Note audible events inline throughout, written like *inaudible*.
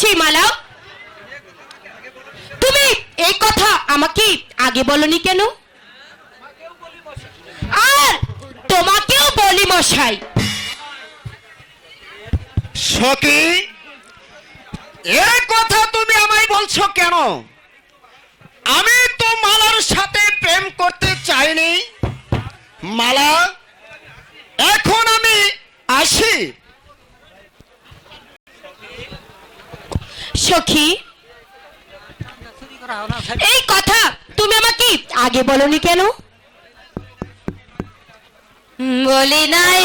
ছি মালা। তুমি এই কথা আমাকে আগে বলনি কেন? আর তোমাকেও বলি মশাই। সখী, এ কথা তুমি আমায় বলছো কেন? আমি তো মালার সাথে প্রেম করতে চাইনি। মালা, এখন আমি আসি। সখী। এই কথা তুমি আমাকে আগে বলনি কেন? বলি নাই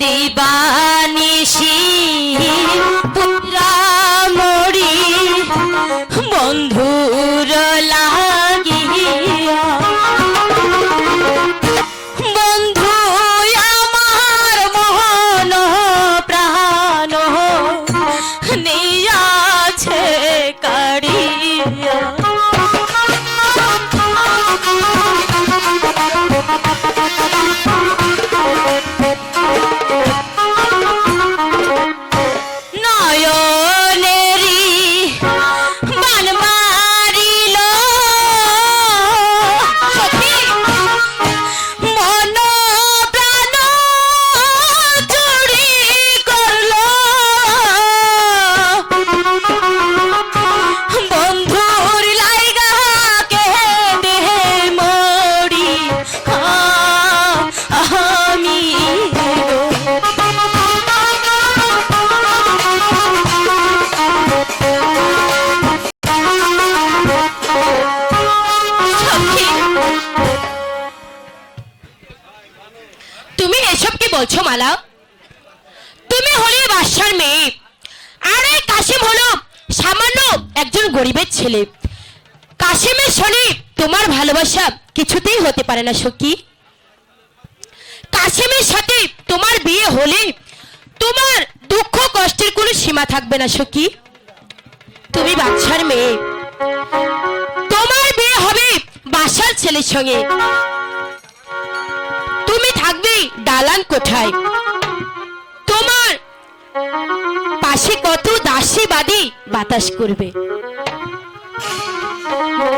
দিবানিশি পুত্রা মরি বন্ধুরলা মালা তুমি হলে বাদশার মেয়ে। আর এই কাশিম হলো সামান্য একজন গরিবের ছেলে। কাশিমের শনি তোমার ভালোবাসা কিছুতেই হতে পারে না, সখী। কাশিমের সাথে তোমার বিয়ে হলে তোমার দুঃখ কষ্টের কোনো সীমা থাকবে না, সখী। তুমি বাচ্চার মেয়ে। তোমার বিয়ে হবে বাসার ছেলের সঙ্গে। দালান কোথায়? তোমার পাশে কত দাসী বাদী বাতাস করবে?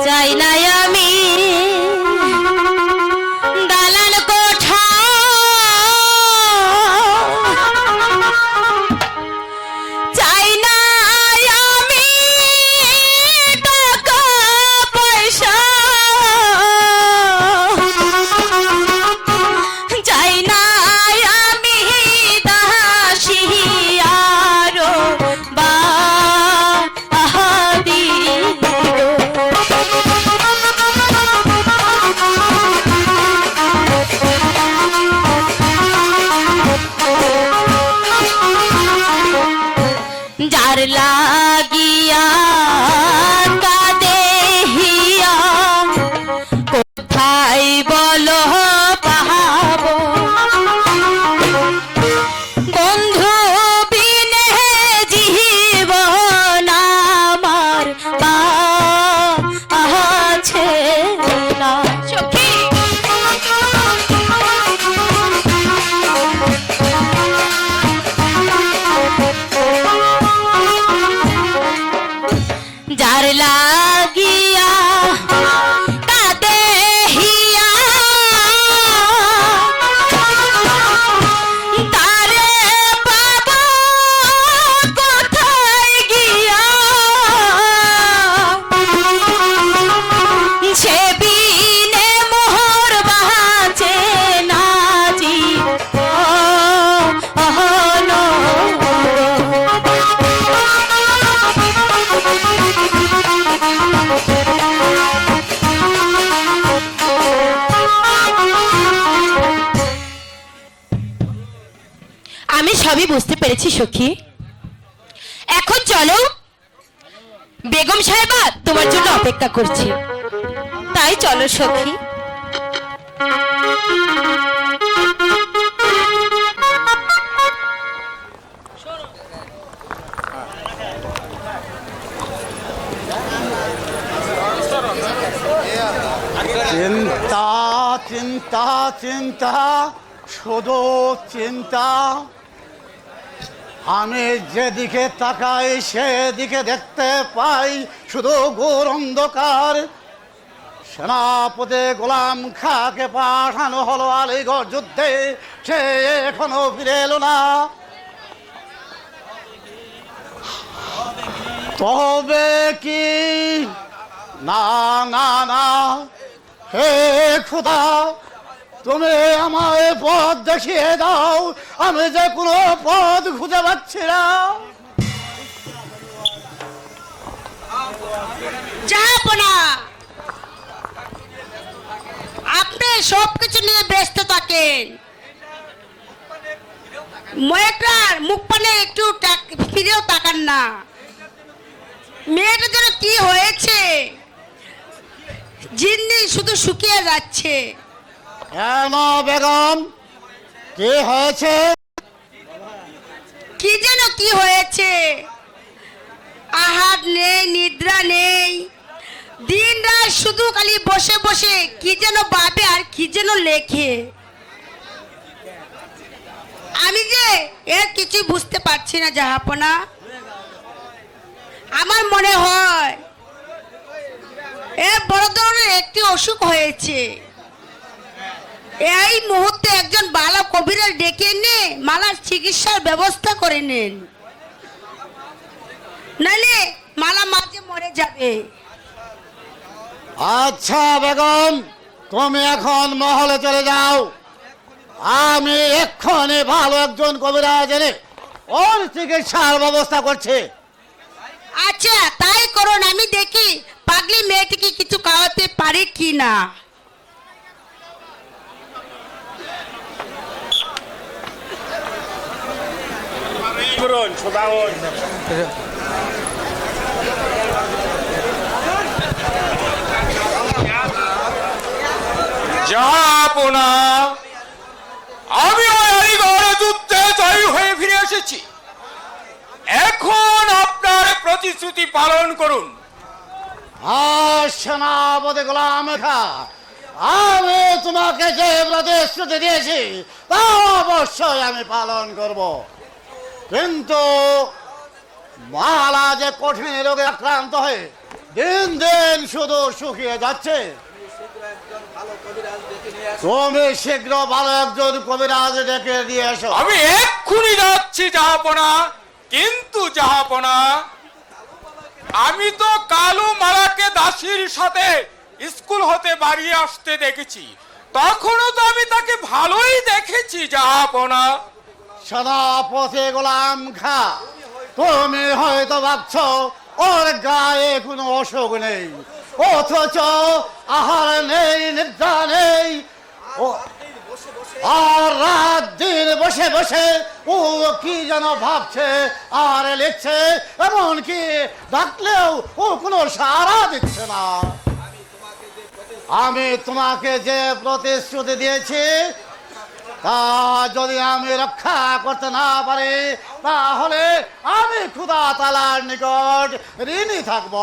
চাই না আমি। বন্ধু সবই বুঝতে পেরেছি, সখী। এখন চলো, বেগম সাহেবা, তোমার জন্য অপেক্ষা করছি। তাই চলো, সখী। চিন্তা চিন্তা চিন্তা, শুধু চিন্তা। আমি যেদিকে তাকাই, সেদিকে দেখতে পাই শুধু ঘোর অন্ধকার। সেনাপতি গোলাম খাকে পাঠানো হলো আলিগড় যুদ্ধে, সে এখনও ফিরে এলো না। তবে কি? না না না। হে খুদা তুমি আমায় পথ দেখিয়ে দাও, আমি যে কোনো পথ খুঁজে পাচ্ছি না। যাবনা আপনি সব কিছু নিয়ে ব্যস্ত থাকেন। মেয়েটার, মুখ পানে একটু ফিরেও তাকান না। মেয়েটার জন্য কি হয়েছে? জিন্নি শুধু শুকিয়ে যাচ্ছে। বেগম, কি হয়েছে? কি যেন কি হয়েছে? আহার নেই, নিদ্রা নেই। দিন রাত শুধু খালি বসে বসে কি যেন ভাবে আর কি যেন লেখে। আমি যে এর কিছুই বুঝতে পারছি না, জাহাপনা। আমার মনে হয় এর বড় ধরনের একটি অসুখ হয়েছে। এই মুহূর্তে একজন বালা কবিরাজ ডেকে এনে মালার চিকিৎসার ব্যবস্থা করে নেন। নালে মালা মাঝে মরে যাবে। আচ্ছা বেগম তুমি এখন মহলে চলে যাও। আমি এক্ষণে ভালো একজন কবিরাজ এনে ওর চিকিৎসার ব্যবস্থা করছে। আচ্ছা তাই করুন আমি দেখি পাগলি মেয়েটিকে কিছু খাওয়াতে পারে কি না করুন সুদাউন যাহাপনা আমি ওই আলিগড় যুদ্ধে জয়ী হয়ে ফিরে এসেছি। এখন আপনার প্রতিশ্রুতি পালন করুন। সেনাপতি গোলাম খা আমি তোমাকে যে প্রতিশ্রুতি দিয়েছি তা অবশ্যই আমি পালন করব। কিন্তু যে কঠিন রোগে আক্রান্ত হয়ে দিন দিন শুধু শুকিয়ে যাচ্ছে। তুমি শীঘ্র ভালো একজন কবিরাজ ডেকে দিয়ে এসো। আমি এক্ষুনি যাচ্ছি জাহাপনা, কিন্তু জাহাপনা, আমি তো কালু মালাকে দাসীর সাথে স্কুল হতে বাড়ি আসতে দেখেছি। তখনও তো আমি তাকে ভালোই দেখেছি জাহাপনা। সেনাপতি গোলাম খা। তুমি হয়তো ভাবছ, ওর গায়ে কোনো অসুখ নেই। অথচ আহার নেই, নিদ্রা নেই। আর রাত দিন বসে বসে ও কি যেন ভাবছে, আর লিখছে, এমনকি ডাকলেও ও কোনো সারা দিচ্ছে না। আমি তোমাকে যে প্রতিশ্রুতি দিয়েছি তা যদি আমি রক্ষা করতে না পারি, তাহলে আমি খুদা তালার নিকট ঋণী থাকব।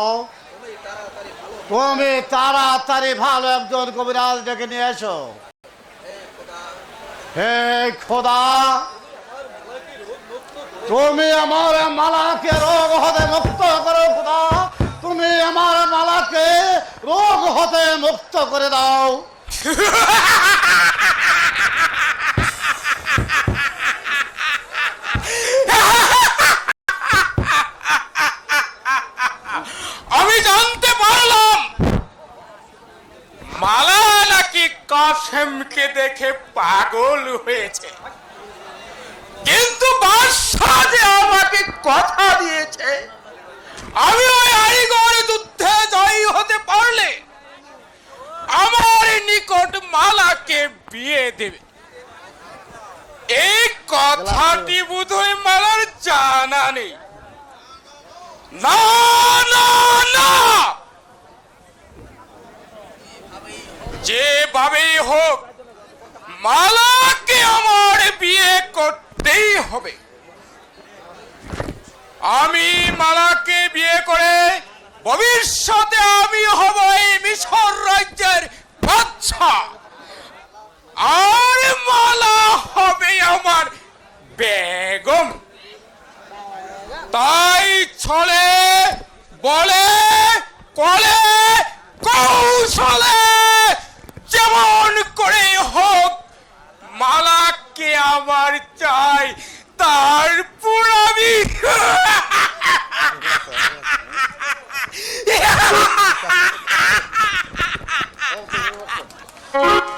তুমি তাড়াতাড়ি ভালো একজন কবিরাজ ডেকে নিয়ে এসো। হে খোদা, তুমি আমার মালাকে রোগ হতে মুক্ত করো খোদা। তুমি আমার মালাকে রোগ হতে মুক্ত করে দাও। *laughs* দেখে পাগল হয়েছে। কিন্তু বাদশাহ যে আমাকে কথা দিয়েছে, আমি ওই আলিগড় যুদ্ধে জয়ী হতে পারলে আমার নিকট মালাকে বিয়ে দেবে। এই কথাটি বোধহয় মালার জানা নেই। না না! যেভাবেই হোক মালাকে আমার বিয়ে করতেই হবে। আমি মালাকে বিয়ে করে ভবিষ্যতে আমি হব এই মিশর রাজ্যের বাচ্চা আর মালা হবে আমার বেগম তাই ছলে বলে কলে কৌশলে যেমন করে হোক মালাকে আমার চাই তারপর আমি *laughs* *laughs*